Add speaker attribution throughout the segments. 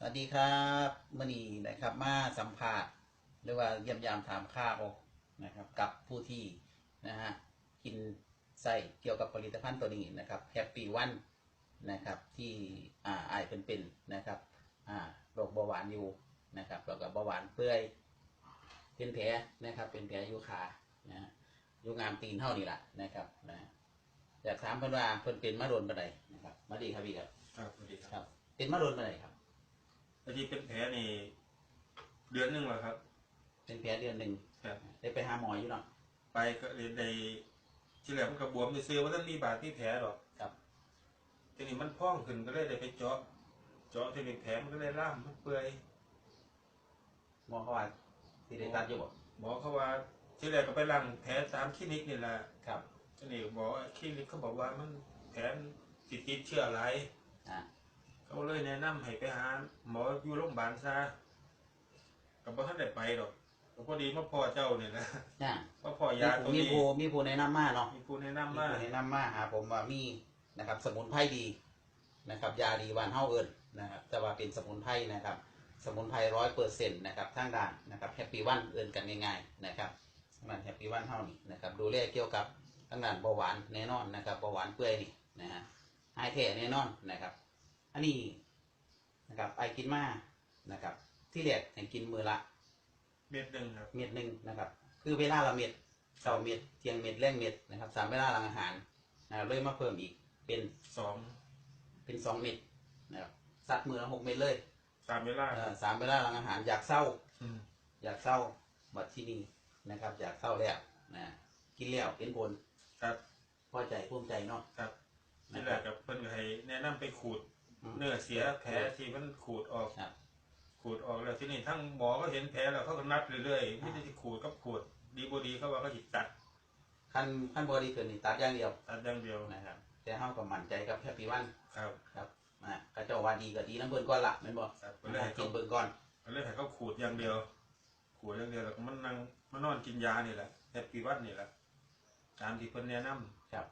Speaker 1: สวัสดีครับมื่อนี้นะครับมาสัมภาษณ์หรือว่าเยี่ยมยามถามข้าวนะครับ กับผู้ที่นะฮะกินใส่เกี่ยวกับผลิตภัณฑ์ตัวนี้นะครับแฮปปี้วันนะครับที่อ่าอายเป็นเป็นนะครับอ่าโรคเบาหวานอยู่นะครับแล้วก็เบาหวานเปื่อยเป็นแผลนะครับ เป็นแผลอยู่ขานะฮะอยู่งามตีนเท่านี่แหละนะครับนะอยากถามเพิ่นว่าเพิ่นเป็นมาโดนปานใดนะครับมาดีครับพี่ครับ
Speaker 2: ครับสวัสดีค
Speaker 1: ครับรับ เป็นมาโดนปานใดครับ
Speaker 2: พอดีเป็นแผลนี่เดือนหนึ่งแล้วครับ
Speaker 1: เป็นแผลเดือนหนึ่ง
Speaker 2: ครับ
Speaker 1: ได้ไปหาหมออยู่เนาะ
Speaker 2: ไปก็เรียนในที่แรกมันกระบวมไปซื้อว่าท่านมีบาดที่แผลหรอก
Speaker 1: ครับ
Speaker 2: ทีนี้มันพ่องขึ้นก็เลยได้ไปเจาะ เจาะที่นี่แผลมันก็เลยล่ามมันเปื่อย
Speaker 1: หมอเขาว่าสิได้ตัดอยู่บ่
Speaker 2: หมอเขาว่าที่แรกก็ไปล้างแผลตามคลินิกนี่แหละ
Speaker 1: ครับ
Speaker 2: ทีนี้บอกว่าคลินิกเขาบอกว่ามันแผลมันติดติดเชื้ออะไร
Speaker 1: อ่า
Speaker 2: เขาเลยแนะนำให้ไปหาหมออยู่โรงพยาบาลซะก็บ่ทันได้ไปดอกก็พอดีมาพ่อเจ้าเนี่ยนะ
Speaker 1: น่ะ
Speaker 2: มาพ่อยาตัว
Speaker 1: มี
Speaker 2: นี้
Speaker 1: ผู้มีผู้แนะนำมาเนาะ
Speaker 2: มีผู้แนะนำ
Speaker 1: มี
Speaker 2: มา
Speaker 1: ผู้แนะนำมาหาผมว่ามีนะครับ สมุนไพรดีนะครับ ยาดีวานเฮาเอิญนะครับ แต่ว่าเป็นสมุนไพรนะครับ สมุนไพรร้อยเปอร์เซ็นต์นะครับทางด้านนะครับแฮปปี้วันเอิญกันง่ายๆนะครับทางด้านแฮปปี้วันเฮานี่นะครับ ดูแลเกี่ยวกับทางด้านเบาหวานแน่นอนนะครับเบาหวานเปื่อยนี่นะฮะหายแท้แน่นอนนะครับ อันนี้นะครับไอกินมานะครับ ที่แรกให้กินมือละ
Speaker 2: เม็ดหนึ่งครับ
Speaker 1: เม็ดหนึ่งนะครับ คือเวลาละเม็ดเช้าเม็ดเที่ยงเม็ดแรงเม็ดนะครับสามเวลาหลังอาหารนะครับเลยมาเพิ่มอีกเป็น
Speaker 2: สอง
Speaker 1: เป็นสองเม็ดนะครับสัดมือละหกเม็ดเลย
Speaker 2: สามเวลา
Speaker 1: เออสามเวลาหลังอาหารอยากเศร้า
Speaker 2: อืม
Speaker 1: อยากเศร้าบัดที่นี่นะครับ อยากเศร้าแล้วนะกินแล้วเป็นผล
Speaker 2: ครับ
Speaker 1: พอใจภูมิใจเนาะ
Speaker 2: ครับที่แรกกับเพิ่นก็ให้แนะนำไปขูด
Speaker 1: อืม
Speaker 2: เนื้อเสียแผลที่มันขูดออก
Speaker 1: ครับ
Speaker 2: ขูดออกแล้วที่นี่ทั้งหมอก็เห็นแผลแล้วเขาก็นัดเรื่อยๆไม่ได้ที่ขูดก็ขูดดีบดีเขาว่าก็หิตัด
Speaker 1: ขั้นขั้นบอดีเกินนี่ตัดอย่างเดียว
Speaker 2: ตัดอย่างเดียว
Speaker 1: นะครับ แต่เฮาก็มั่นใจกับแฮปปี้วัน
Speaker 2: ครับ
Speaker 1: ครับอะก็เจ้าว่าดีก็ดีน้ำเบิ่นก่อนละแม่นบ่
Speaker 2: ครับก็เลยให้
Speaker 1: กิ
Speaker 2: เขา
Speaker 1: นเบิ่งก่อน
Speaker 2: ก็เลยให้เขาขูดอย่างเดียว ขูดอย่างเดียวแล้วก็มันนั่งมานอนกินยานี่แหละแฮปปี้วันนี่แหละตามที่เพิ่นแนะนำ
Speaker 1: ครับ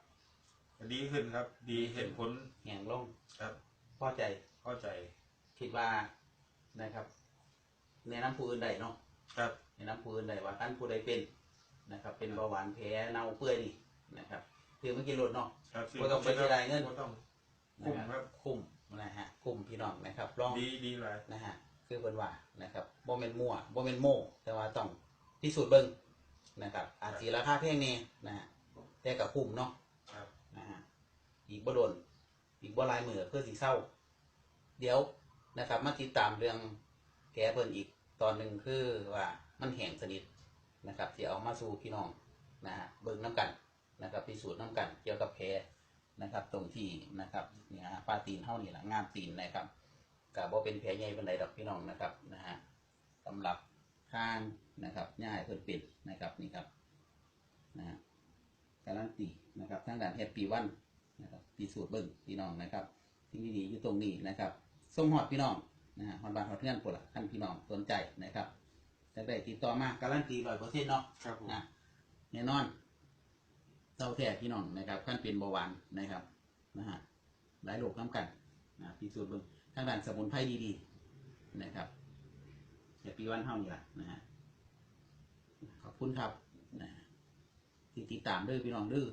Speaker 2: ก็ดีขึ้นครับ ดีเห็นผล
Speaker 1: แหงลง
Speaker 2: ครับ
Speaker 1: พอใจ
Speaker 2: เข้าใจ
Speaker 1: คิดว่านะครับแนะนำผู้อื่นใดเนาะ
Speaker 2: ครับ
Speaker 1: แนะนำผู้อื่นใดว่าท่านผู้ใดเป็นนะครับ เป็นเบาหวานแพ้เน่าเปื่อยนี่นะครับคือเมื่อกี้ลดเนาะ
Speaker 2: ครับ
Speaker 1: บ่ต้องไปเสียดายเงิน
Speaker 2: บ่ต้อง
Speaker 1: นะ
Speaker 2: คุ้มครับ
Speaker 1: คุ้มนะฮะคุ้มพี่น้องนะครับลอง
Speaker 2: ดีดีหลาย
Speaker 1: นะฮะคือเพิ่นว่านะครับบ่แม่นมั่วบ่แม่นโม่แต่ว่าต้องพิสูจน์เบิ่งนะครับอาจสิราคาแพงแน่นะฮะแต่ก็คุ้มเนาะ
Speaker 2: ครับ
Speaker 1: นะฮะอีกบ่โดน อีกบ่ลายมือเพื่อสิเศร้า เดี๋ยวนะครับมาติดตามเรื่องแกเพิ่นอีกตอนหนึ่งคือว่ามันแห้งสนิทนะครับที่เอามาสู่พี่น้องนะฮะเบิ่งน้ำกันนะครับพิสูจน์น้ำกันเกี่ยวกับแผลนะครับ ตรงที่นะครับเนี่ยฮะปลาตีนเท่านี่แหละงามตีนนะครับกับบ่เป็นแผลใหญ่เป็นไรดอกพี่น้องนะครับนะฮะสำหรับข้างนะครับย่ายเพิ่นป็นนะครับนี่ครับนะฮะการันตีนะครับทางด้านแฮปปี้วัน นะครับพิสูจน์เบิ้งพี่น้องนะครับสิ่งดีๆอยู่ตรงนี้นะครับส่งหอดพี่น้องนะฮะฮอดบ้านฮอดเพื่อนพวกละท่านพี่น้องสนใจนะครับจะได้ติดต่อมาการันตีร้อยเปอร์เซ็นต์เนาะ
Speaker 2: ครับผม
Speaker 1: นะแน่นอนเต้าแท้พี่น้องนะครับขั้นเป็นเบาหวานนะครับนะฮะหลายโรคน้ำกันนะพิสูจน์เบิ้งทางด้านสมุนไพรดีๆนะครับแฮปปี้วันเฮานี่ละนะฮะขอบคุณครับนะที่ติดตามเด้อพี่น้องเด้อ